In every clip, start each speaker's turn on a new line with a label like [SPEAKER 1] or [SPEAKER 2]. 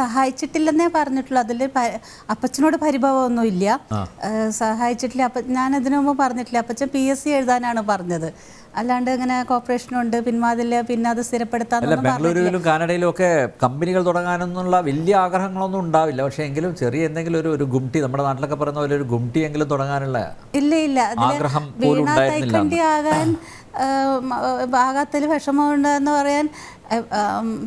[SPEAKER 1] സഹായിച്ചിട്ടില്ലെന്നേ പറഞ്ഞിട്ടുള്ളൂ. അതിൽ അപ്പച്ചനോട് പരിഭവമൊന്നും ഇല്ല. സഹായിച്ചിട്ടില്ല. അപ്പ ഞാൻ അതിനു മുമ്പ് പറഞ്ഞിട്ടില്ല. അപ്പച്ചൻ പി എസ് സി എഴുതാനാണ് പറഞ്ഞത്. അല്ലാണ്ട് ഇങ്ങനെ കോർപ്പറേഷനുണ്ട് പിന്മാതില്ല പിന്നെ അത് സ്ഥിരപ്പെടുത്താൻ
[SPEAKER 2] ബംഗളൂരുവിലും കാനഡയിലും ഒക്കെ കമ്പനികൾ തുടങ്ങാനൊന്നുള്ള വലിയ ആഗ്രഹങ്ങളൊന്നും ഉണ്ടാവില്ല. പക്ഷെ എങ്കിലും ചെറിയ എന്തെങ്കിലും ഒരു ഒരു ഗുംട്ടി നമ്മുടെ നാട്ടിലൊക്കെ പറയുന്ന പോലെ ഒരു ഗുംട്ടി എങ്കിലും തുടങ്ങാനുള്ള
[SPEAKER 1] ഇല്ല ഇല്ല.
[SPEAKER 2] ആഗ്രഹം
[SPEAKER 1] വീണ തൈക്കണ്ടി ആകാൻ ഭാഗത്തിൽ വിഷമമുണ്ടെന്ന് പറയാൻ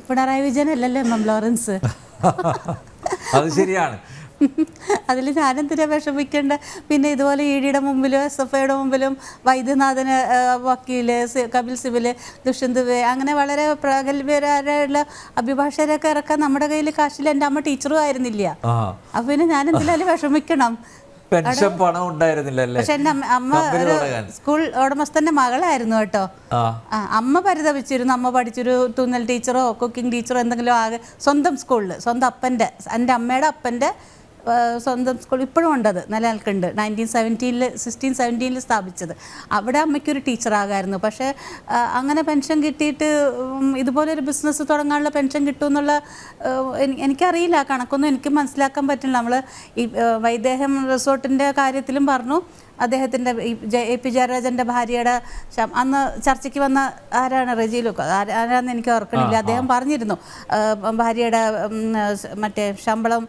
[SPEAKER 1] പിണറായി വിജയൻ അല്ലല്ലോ എം എം ലോറൻസ്.
[SPEAKER 2] അത് ശരിയാണ്.
[SPEAKER 1] അതിൽ ഞാനെന്തിനാ വിഷമിക്കേണ്ട? പിന്നെ ഇതുപോലെ ഇ ഡിയുടെ മുമ്പിലും എസ് എഫ് ഐയുടെ മുമ്പിലും വൈദ്യനാഥന് വക്കീൽ കപിൽ സിബിൽ ദുഷ്യന്ത് വേ അങ്ങനെ വളരെ പ്രഗത്ഭരായുള്ള അഭിഭാഷകരൊക്കെ ഇറക്കാൻ നമ്മുടെ കയ്യിൽ കാശിൽ എന്റെ അമ്മ ടീച്ചറും ആയിരുന്നില്ല. അപ്പം പിന്നെ ഞാൻ എന്തിനാലും വിഷമിക്കണം.
[SPEAKER 2] പെൻഷൻ പണം ഉണ്ടായിരുന്നില്ല
[SPEAKER 1] പക്ഷെ എന്റെ അമ്മ ഒരു സ്കൂൾ ഉടമസ്ഥന്റെ മകളായിരുന്നു കേട്ടോ. അമ്മ പരിതപിച്ചിരുന്നു. അമ്മ പഠിച്ചൊരു തുന്നൽ ടീച്ചറോ കുക്കിംഗ് ടീച്ചറോ എന്തെങ്കിലും ആകെ സ്വന്തം സ്കൂളിൽ സ്വന്തം അപ്പന്റെ എന്റെ അമ്മയുടെ അപ്പന്റെ ആ, സ്വന്തം സ്കൂൾ ഇപ്പോഴും ഉണ്ടത് നിലനിൽക്കുന്നുണ്ട്. നയന്റീൻ സെവന്റീനിൽ സിക്സ്റ്റീൻ സെവന്റീനിൽ സ്ഥാപിച്ചത്. അവിടെ അമ്മയ്ക്കൊരു ടീച്ചറാകായിരുന്നു. പക്ഷേ അങ്ങനെ പെൻഷൻ കിട്ടിയിട്ട് ഇതുപോലൊരു ബിസിനസ് തുടങ്ങാനുള്ള പെൻഷൻ കിട്ടുമെന്നുള്ള എനിക്കറിയില്ല. കണക്കൊന്നും എനിക്ക് മനസ്സിലാക്കാൻ പറ്റില്ല. നമ്മൾ ഈ വൈദേഹം റിസോർട്ടിന്റെ കാര്യത്തിലും പറഞ്ഞു. അദ്ദേഹത്തിന്റെ എ പി ജയരാജന്റെ ഭാര്യയുടെ അന്ന് ചർച്ചയ്ക്ക് വന്ന ആരാണ് റെജിയിലൊക്കെ ആരാന്ന് എനിക്ക് ഓർക്കണില്ല. അദ്ദേഹം പറഞ്ഞിരുന്നു. ഭാര്യയുടെ മറ്റേ ശമ്പളം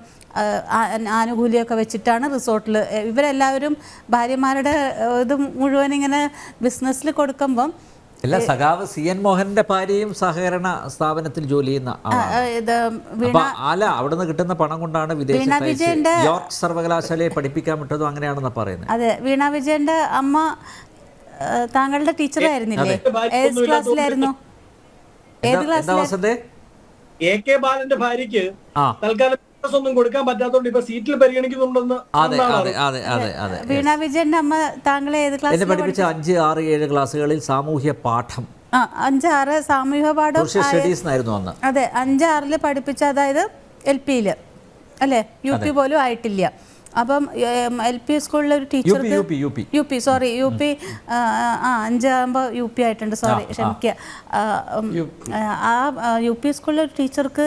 [SPEAKER 1] ആനുകൂല്യമൊക്കെ വെച്ചിട്ടാണ് റിസോർട്ടിൽ ഇവരെല്ലാവരും ഭാര്യമാരുടെ ഇത് മുഴുവൻ ഇങ്ങനെ ബിസിനസ്സിൽ കൊടുക്കുമ്പം
[SPEAKER 2] അല്ല സഖാവ് സി എൻ മോഹന്റെ ഭാര്യയും സഹകരണ സ്ഥാപനത്തിൽ ജോലി ചെയ്യുന്ന അല്ല അവിടുന്ന് കിട്ടുന്ന പണം കൊണ്ടാണ് വിദേശത്ത് യോർക്ക് സർവകലാശാലയെ പഠിപ്പിക്കാൻ വിട്ടതും അങ്ങനെയാണെന്ന് പറയുന്നത്
[SPEAKER 1] അതെ വീണ വിജയന്റെ അമ്മ താങ്കളുടെ ടീച്ചറായിരുന്നില്ലേ ഏത് ക്ലാസ്സിലായിരുന്നു? ഏത് ക്ലാസ്സിലായിരുന്നു?
[SPEAKER 3] എ കെ ബാലന്റെ ഭാര്യയ്ക്ക് തൽക്കാലം ഒന്നും കൊടുക്കാൻ പറ്റാത്തോണ്ട് ഇപ്പൊ സീറ്റിൽ പരിഗണിക്കുന്നുണ്ടെന്ന്
[SPEAKER 2] അതെ അതെ അതെ അതെ അതെ
[SPEAKER 1] വീണ വിജയന്റെ അമ്മ താങ്കളെ ഏത്
[SPEAKER 2] എന്നെ
[SPEAKER 1] ക്ലാസ്സിൽ
[SPEAKER 2] പഠിപ്പിച്ച അഞ്ച് ആറ് ഏഴ് ക്ലാസ്സുകളിൽ സാമൂഹ്യ പാഠം.
[SPEAKER 1] ആ അഞ്ചാറ് സാമൂഹ്യ പാഠം
[SPEAKER 2] സ്റ്റഡീസ് എന്നായിരുന്നു അന്ന്.
[SPEAKER 1] അതെ അഞ്ചാറിൽ പഠിപ്പിച്ച അതായത് എൽ പിയിൽ അല്ലേ? യു പി പോലും ആയിട്ടില്ല. അപ്പം എൽ പി സ്കൂളിലെ ഒരു
[SPEAKER 2] ടീച്ചർ
[SPEAKER 1] ടീച്ചർക്ക്
[SPEAKER 2] U P
[SPEAKER 1] sorry U P ആ അഞ്ചാകുമ്പോൾ യു പി ആയിട്ടുണ്ട് സോറി ക്ഷമിക്കുക ആ, യു പി സ്കൂളിലെ ഒരു ടീച്ചർക്ക്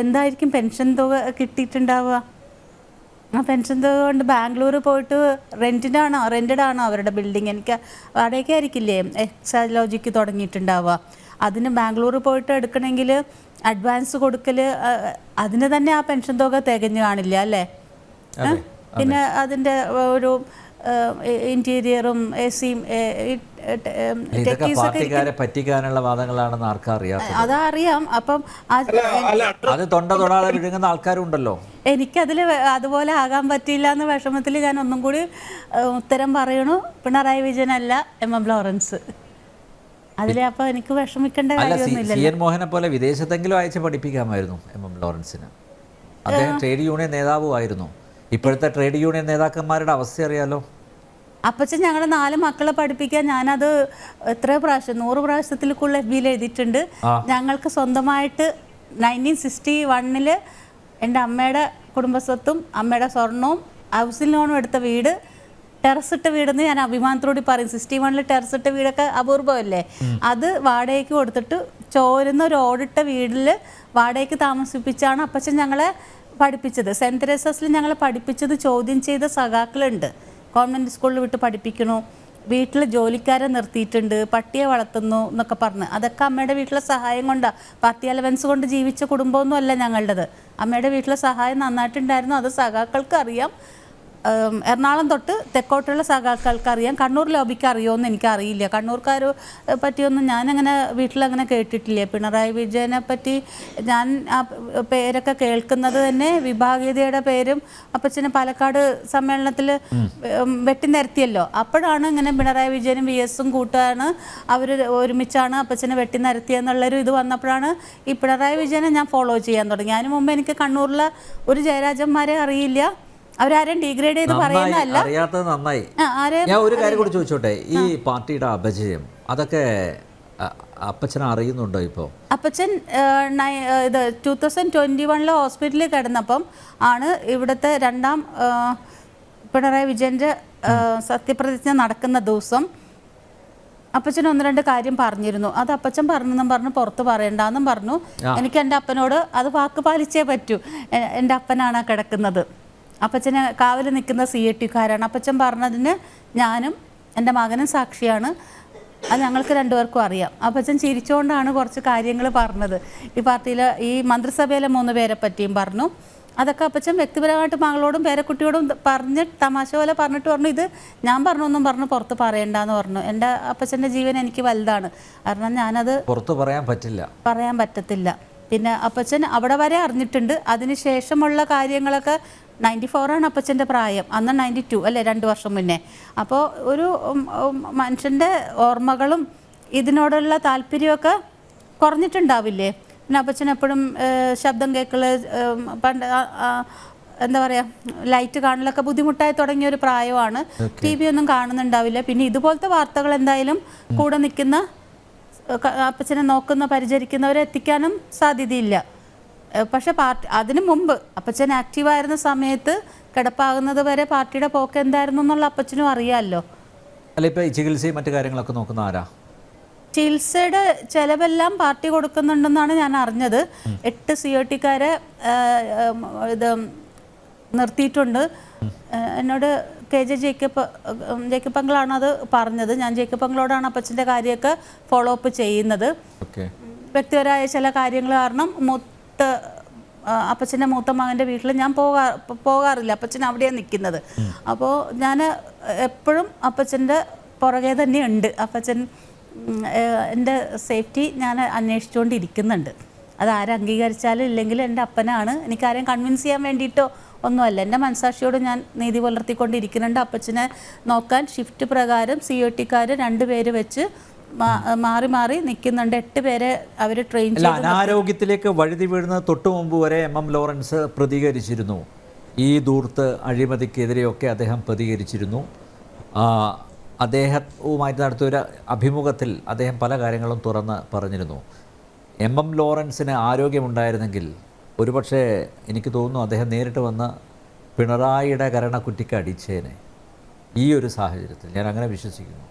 [SPEAKER 1] എന്തായിരിക്കും പെൻഷൻ തുക കിട്ടിയിട്ടുണ്ടാവുക? ആ പെൻഷൻ തുക കൊണ്ട് ബാംഗ്ലൂർ പോയിട്ട് റെന്റിനാണോ റെന്റഡാണോ അവരുടെ ബിൽഡിംഗ്? എനിക്ക് അവിടേക്ക് ആയിരിക്കില്ലേ? എക്സാലോജിക്ക് തുടങ്ങിയിട്ടുണ്ടാവുക. അതിന് ബാംഗ്ലൂർ പോയിട്ട് എടുക്കണമെങ്കിൽ അഡ്വാൻസ് കൊടുക്കൽ അതിന് തന്നെ ആ പെൻഷൻ തുക തികഞ്ഞു കാണില്ല അല്ലേ? പിന്നെ അതിന്റെ ഒരു ഇന്റീരിയറും എ സിയും
[SPEAKER 2] പറ്റിക്കാനുള്ള വാദങ്ങളാണെന്ന് ആർക്കാ അറിയാത്തത്?
[SPEAKER 1] അതറിയാം അപ്പം
[SPEAKER 2] അത് തൊണ്ട തൊടാതെ വിഴുങ്ങുന്ന ആൾക്കാരുണ്ടല്ലോ.
[SPEAKER 1] എനിക്കതിൽ അതുപോലെ ആകാൻ പറ്റിയില്ല എന്ന വിഷമത്തിൽ ഞാൻ ഒന്നും കൂടി ഉത്തരം പറയണു. പിണറായി വിജയനല്ല എം. എം. ലോറൻസ്. അതിലെ അപ്പോൾ എനിക്ക് വിഷമിക്കേണ്ട കാര്യമൊന്നുമില്ല
[SPEAKER 2] സി എൻ മോഹനെ പോലെ വിദേശത്തെങ്കിലും അയച്ച് പഠിപ്പിക്കാമായിരുന്നു എം. എം. ലോറൻസിന്. അദ്ദേഹം ട്രേഡ് യൂണിയൻ നേതാവുമായിരുന്നു. ഇപ്പോഴത്തെ ട്രേഡ് യൂണിയൻ നേതാക്കന്മാരുടെ അവസ്ഥ അറിയാലോ.
[SPEAKER 1] അപ്പച്ചൻ ഞങ്ങളുടെ നാല് മക്കളെ പഠിപ്പിക്കാൻ ഞാനത് എത്ര പ്രാവശ്യം നൂറ് പ്രാവശ്യത്തിൽ കൂടുതൽ എഫ് ബിയിൽ എഴുതിയിട്ടുണ്ട് ഞങ്ങൾക്ക് സ്വന്തമായിട്ട് നയന്റീൻ സിക്സ്റ്റി വണ്ണിൽ എന്റെ അമ്മയുടെ കുടുംബസ്വത്തും അമ്മയുടെ സ്വർണവും ഹൗസിംഗ് ലോണും എടുത്ത വീട് ടെറസിട്ട വീടെന്ന് ഞാൻ അഭിമാനത്തോടി പറയും. സിക്സ്റ്റി വണ്ണിൽ ടെറസിട്ട വീടൊക്കെ അപൂർവമല്ലേ? അത് വാടകയ്ക്ക് കൊടുത്തിട്ട് ചോരുന്ന ഒരു ഓടിട്ട വീട്ടിൽ വാടകയ്ക്ക് താമസിപ്പിച്ചാണ് അപ്പച്ചൻ ഞങ്ങളെ പഠിപ്പിച്ചത്. സെന്റ് തെരേസസിൽ ഞങ്ങളെ പഠിപ്പിച്ചത് ചോദ്യം ചെയ്ത സഖാക്കളുണ്ട്. ഗവൺമെന്റ് സ്കൂളിൽ വിട്ട് പഠിപ്പിക്കണു. വീട്ടിൽ ജോലിക്കാരെ നിർത്തിയിട്ടുണ്ട്. പട്ടിയെ വളർത്തുന്നു എന്നൊക്കെ പറഞ്ഞ്. അതൊക്കെ അമ്മയുടെ വീട്ടിലെ സഹായം കൊണ്ടാണ് പാർട്ടി അലവൻസ് കൊണ്ട് ജീവിച്ച കുടുംബമൊന്നും അല്ല ഞങ്ങളുടേത്. അമ്മയുടെ വീട്ടിലെ സഹായം നന്നായിട്ടുണ്ടായിരുന്നു. അത് സഖാക്കൾക്ക് അറിയാം. എറണാകുളം തൊട്ട് തെക്കോട്ടുള്ള സഖാക്കൾക്ക് അറിയാം. കണ്ണൂർ ലോബിക്ക് അറിയുമെന്ന് എനിക്കറിയില്ല. കണ്ണൂർക്കാർ പറ്റിയൊന്നും ഞാനങ്ങനെ വീട്ടിലങ്ങനെ കേട്ടിട്ടില്ല. പിണറായി വിജയനെ പറ്റി ഞാൻ ആ പേരൊക്കെ കേൾക്കുന്നത് തന്നെ വിഭാഗീയതയുടെ പേരും അപ്പച്ചനെ പാലക്കാട് സമ്മേളനത്തിൽ വെട്ടി നിരത്തിയല്ലോ. അപ്പോഴാണ് ഇങ്ങനെ പിണറായി വിജയനും വി എസും കൂട്ടാണ് അവർ ഒരുമിച്ചാണ് അപ്പച്ചനെ വെട്ടി നിരത്തിയെന്നുള്ളൊരു ഇത് വന്നപ്പോഴാണ് ഈ പിണറായി വിജയനെ ഞാൻ ഫോളോ ചെയ്യാൻ തുടങ്ങി. അതിന് മുമ്പ് എനിക്ക് കണ്ണൂരിലെ ഒരു ജയരാജന്മാരെ അറിയില്ല. അവരാരും ഡീഗ്രേഡ് ചെയ്ത് പറയുന്നതല്ല.
[SPEAKER 2] അറിയാത്തത് നന്നായി. ഞാൻ ഒരു കാര്യം കൂടി ചോദിച്ചോട്ടെ? ഈ പാർട്ടിയുടെ അപജയം അതൊക്കെ അപ്പച്ചൻ അറിയുന്നുണ്ടോ ഇപ്പോൾ
[SPEAKER 1] അപ്പച്ചൻ ഇത് ടൂ തൗസൻഡ് ട്വന്റി വണ്ണിൽ ഹോസ്പിറ്റലിൽ കിടന്നപ്പം ആണ് ഇവിടുത്തെ രണ്ടാം പിണറായി വിജയന്റെ സത്യപ്രതിജ്ഞ നടക്കുന്ന ദിവസം അപ്പച്ചൻ ഒന്ന് രണ്ട് കാര്യം പറഞ്ഞിരുന്നു. അത് അപ്പച്ചൻ പറഞ്ഞെന്നും പറഞ്ഞു പുറത്ത് പറയണ്ടെന്നും പറഞ്ഞു. എനിക്ക് എന്റെ അപ്പനോട് അത് വാക്ക് പാലിച്ചേ പറ്റൂ. എന്റെ അപ്പനാണ് കിടക്കുന്നത്. അപ്പച്ചനെ കാവൽ നിൽക്കുന്ന സി എ ടിക്കാരാണ്. അപ്പച്ചൻ പറഞ്ഞതിന് ഞാനും എന്റെ മകനും സാക്ഷിയാണ്. അത് ഞങ്ങൾക്ക് രണ്ടുപേർക്കും അറിയാം. അപ്പച്ചൻ ചിരിച്ചുകൊണ്ടാണ് കുറച്ച് കാര്യങ്ങൾ പറഞ്ഞത്. ഈ പാർട്ടിയിലെ ഈ മന്ത്രിസഭയിലെ മൂന്ന് പേരെ പറ്റിയും പറഞ്ഞു. അതൊക്കെ അപ്പച്ചൻ വ്യക്തിപരമായിട്ട് മകളോടും പേരക്കുട്ടിയോടും പറഞ്ഞ് തമാശ പോലെ പറഞ്ഞിട്ട് പറഞ്ഞു. ഇത് ഞാൻ പറഞ്ഞൊന്നും പറഞ്ഞു പുറത്ത് പറയണ്ടെന്ന് പറഞ്ഞു. എന്റെ അപ്പച്ചന്റെ ജീവൻ എനിക്ക് വലുതാണ്. കാരണം ഞാനത്
[SPEAKER 2] പുറത്ത് പറയാൻ പറ്റില്ല.
[SPEAKER 1] പറയാൻ പറ്റത്തില്ല. പിന്നെ അപ്പച്ചൻ അവിടെ വരെ അറിഞ്ഞിട്ടുണ്ട്. അതിന് ശേഷമുള്ള കാര്യങ്ങളൊക്കെ നയന്റി ഫോറാണ് അപ്പച്ചന്റെ പ്രായം. അന്ന് നയന്റി ടു അല്ലേ രണ്ട് വർഷം മുന്നേ. അപ്പോൾ ഒരു മനുഷ്യന്റെ ഓർമ്മകളും ഇതിനോടുള്ള താല്പര്യമൊക്കെ കുറഞ്ഞിട്ടുണ്ടാവില്ലേ? പിന്നെ അപ്പച്ചൻ എപ്പോഴും ശബ്ദം കേൾക്കൽ പണ്ട് എന്താ പറയുക ലൈറ്റ് കാണലൊക്കെ ബുദ്ധിമുട്ടായി തുടങ്ങിയ ഒരു പ്രായമാണ്. ടി വി ഒന്നും കാണുന്നുണ്ടാവില്ല. പിന്നെ ഇതുപോലത്തെ വാർത്തകൾ എന്തായാലും കൂടെ നിൽക്കുന്ന അപ്പച്ചനെ നോക്കുന്ന പരിചരിക്കുന്നവരെ എത്തിക്കാനും സാധ്യതയില്ല. പക്ഷെ പാർട്ടി അതിനു മുമ്പ് അപ്പച്ചൻ ആക്റ്റീവായിരുന്ന സമയത്ത് കിടപ്പാകുന്നത് വരെ പാർട്ടിയുടെ പോക്ക് എന്തായിരുന്നു എന്നുള്ള അപ്പച്ചനും അറിയാമല്ലോ
[SPEAKER 2] അല്ല ചികിത്സയും മറ്റു കാര്യങ്ങളൊക്കെ നോക്കുന്ന ആരാ?
[SPEAKER 1] ചികിത്സയുടെ ചെലവെല്ലാം പാർട്ടി കൊടുക്കുന്നുണ്ടെന്നാണ് ഞാൻ അറിഞ്ഞത്. എട്ട് സി ഒ ടിക്കാരെ ഇത് നിർത്തിയിട്ടുണ്ട്. എന്നോട് കെ ജെ ജേക്കബ് ജേക്കബ് അങ്കിളാണ് അത് പറഞ്ഞത്. ഞാൻ ജേക്കബ് അങ്കിളോടാണ് അപ്പച്ചന്റെ കാര്യമൊക്കെ ഫോളോ അപ്പ് ചെയ്യുന്നത്. വ്യക്തിപരമായ ചില കാര്യങ്ങൾ കാരണം ആ, അപ്പച്ചന്റെ മൂത്ത മകന്റെ വീട്ടിൽ ഞാൻ പോകാ പോകാറില്ല. അപ്പച്ചൻ അവിടെയാണ് നിൽക്കുന്നത് അപ്പോൾ ഞാൻ എപ്പോഴും അപ്പച്ചന്റെ പുറകെ തന്നെ ഉണ്ട് അപ്പച്ചൻ എന്റെ സേഫ്റ്റി ഞാൻ അന്വേഷിച്ചുകൊണ്ടിരിക്കുന്നുണ്ട് അത് ആരും അംഗീകരിച്ചാലും ഇല്ലെങ്കിലും എന്റെ അപ്പനാണ്. എനിക്കാരെയും കൺവിൻസ് ചെയ്യാൻ വേണ്ടിയിട്ടോ ഒന്നുമല്ല. എന്റെ മനസാക്ഷിയോട് ഞാൻ നീതി പുലർത്തിക്കൊണ്ടിരിക്കുന്നുണ്ട്. അപ്പച്ചനെ നോക്കാൻ ഷിഫ്റ്റ് പ്രകാരം സി ഒ ടിക്കാർ രണ്ട് വെച്ച് മാറി മാറി നിൽക്കുന്നുണ്ട്. എട്ട് പേരെ അവർ ട്രെയിൻ
[SPEAKER 2] അനാരോഗ്യത്തിലേക്ക് വഴുതി വീഴുന്ന തൊട്ടു മുമ്പ് വരെ എം എം ലോറൻസ് പ്രതികരിച്ചിരുന്നു. ഈ ദൂർത്ത് അഴിമതിക്കെതിരെയൊക്കെ അദ്ദേഹം പ്രതികരിച്ചിരുന്നു. അദ്ദേഹവുമായി അദ്ദേഹവുമായിട്ട് നടത്തിയൊരു അഭിമുഖത്തിൽ അദ്ദേഹം പല കാര്യങ്ങളും തുറന്ന് പറഞ്ഞിരുന്നു. എം എം ലോറൻസിന് ആരോഗ്യമുണ്ടായിരുന്നെങ്കിൽ ഒരുപക്ഷെ എനിക്ക് തോന്നുന്നു അദ്ദേഹം നേരിട്ട് വന്ന് പിണറായിയുടെ കരണക്കുറ്റിക്ക് അടിച്ചേനെ. ഈ ഒരു സാഹചര്യത്തിൽ ഞാൻ അങ്ങനെ വിശ്വസിക്കുന്നു.